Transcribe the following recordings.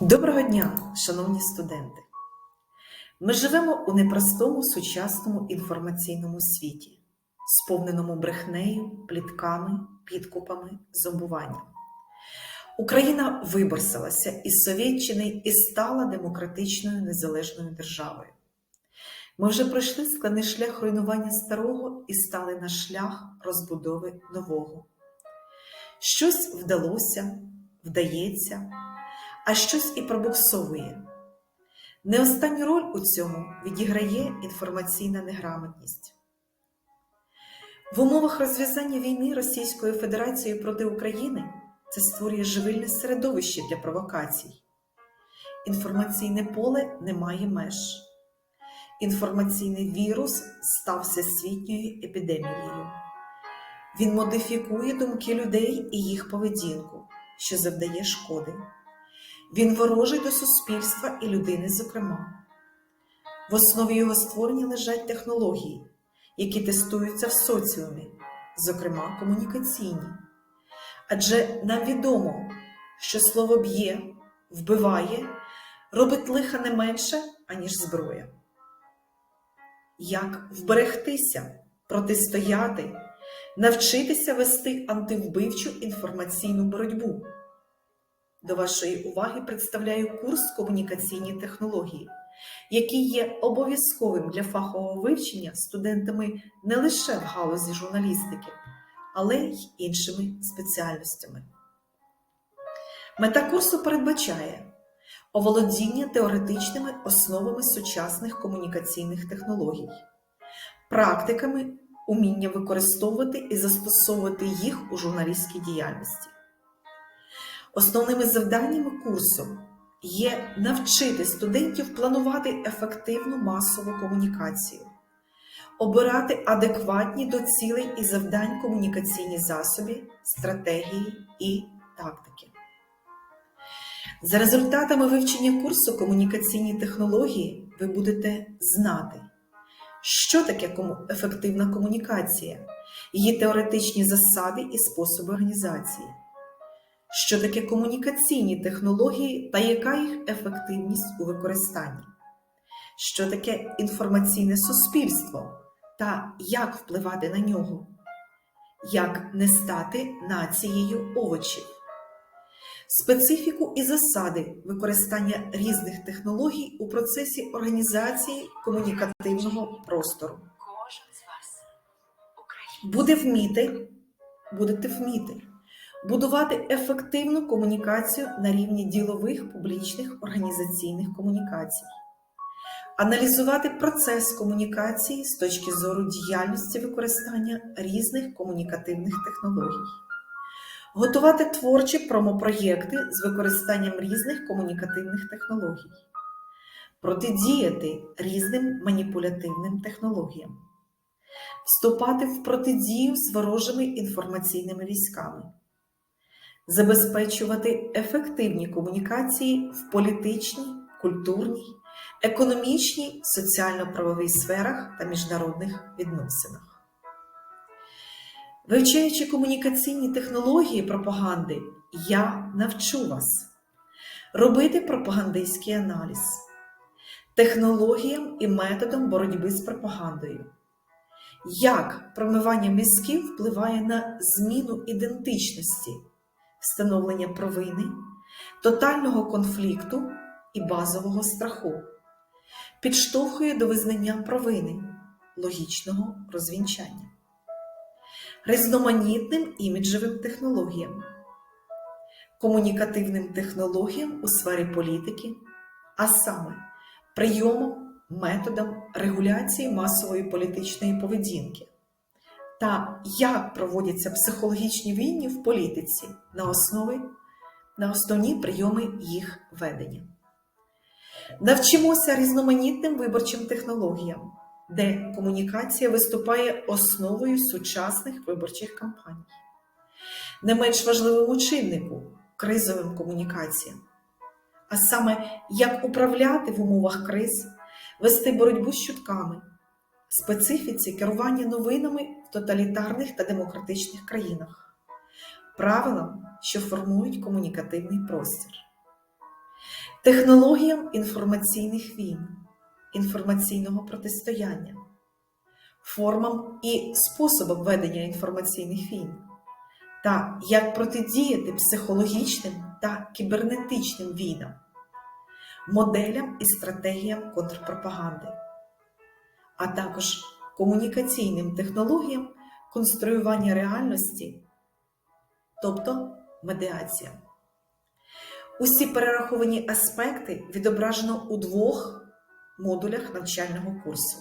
Доброго дня, шановні студенти! Ми живемо у непростому сучасному інформаційному світі, сповненому брехнею, плітками, підкупами, зомбуванням. Україна виборсилася із Совєтщини і стала демократичною незалежною державою. Ми вже пройшли складний шлях руйнування старого і стали на шлях розбудови нового. Щось вдалося, вдається а щось і пробуксовує. Не останню роль у цьому відіграє інформаційна неграмотність. В умовах розв'язання війни Російською Федерацією проти України це створює живильне середовище для провокацій. Інформаційне поле не має меж. Інформаційний вірус став всесвітньою епідемією. Він модифікує думки людей і їх поведінку, що завдає шкоди. Він ворожий до суспільства і людини, зокрема. В основі його створення лежать технології, які тестуються в соціумі, зокрема комунікаційні. Адже нам відомо, що слово б'є, вбиває, робить лиха не менше, аніж зброя. Як вберегтися, протистояти, навчитися вести антивбивчу інформаційну боротьбу? До вашої уваги представляю курс комунікаційні технології, який є обов'язковим для фахового вивчення студентами не лише в галузі журналістики, але й іншими спеціальностями. Мета курсу передбачає оволодіння теоретичними основами сучасних комунікаційних технологій, практиками уміння використовувати і застосовувати їх у журналістській діяльності. Основними завданнями курсу є навчити студентів планувати ефективну масову комунікацію, обирати адекватні до цілей і завдань комунікаційні засоби, стратегії і тактики. За результатами вивчення курсу комунікаційні технології ви будете знати, що таке ефективна комунікація, її теоретичні засади і способи організації що таке комунікаційні технології та яка їх ефективність у використанні, що таке інформаційне суспільство та як впливати на нього, як не стати нацією овочів, специфіку і засади використання різних технологій у процесі організації комунікативного простору. Буде вміти, будете вміти будувати ефективну комунікацію на рівні ділових публічних організаційних комунікацій, аналізувати процес комунікації з точки зору діяльності використання різних комунікативних технологій, готувати творчі промопроєкти з використанням різних комунікативних технологій, протидіяти різним маніпулятивним технологіям. Вступати в протидію з ворожими інформаційними військами, забезпечувати ефективні комунікації в політичній, культурній, економічній, соціально-правовій сферах та міжнародних відносинах. Вивчаючи комунікаційні технології пропаганди, я навчу вас робити пропагандистський аналіз, технологіям і методам боротьби з пропагандою. Як промивання мізків впливає на зміну ідентичності встановлення провини, тотального конфлікту і базового страху, підштовхує до визнання провини, логічного розвінчання, різноманітним іміджевим технологіям, комунікативним технологіям у сфері політики, а саме прийомом, методом регуляції масової політичної поведінки та як проводяться психологічні війни в політиці на основі, на основні прийоми їх ведення. Навчимося різноманітним виборчим технологіям, де комунікація виступає основою сучасних виборчих кампаній, не менш важливому чиннику кризовим комунікаціям, а саме як управляти в умовах криз, вести боротьбу з чутками специфіці керування новинами тоталітарних та демократичних країнах, правилам, що формують комунікативний простір. технологіям інформаційних війн, інформаційного протистояння, формам і способам ведення інформаційних війн, та як протидіяти психологічним та кібернетичним війнам, моделям і стратегіям контрпропаганди, а також комунікаційним технологіям конструювання реальності, тобто медіація. Усі перераховані аспекти відображено у двох модулях навчального курсу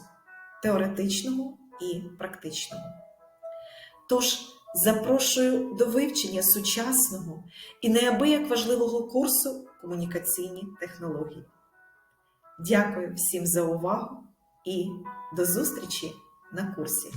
теоретичного і практичного. Тож запрошую до вивчення сучасного і неабияк важливого курсу комунікаційні технології. Дякую всім за увагу і до зустрічі на курсі!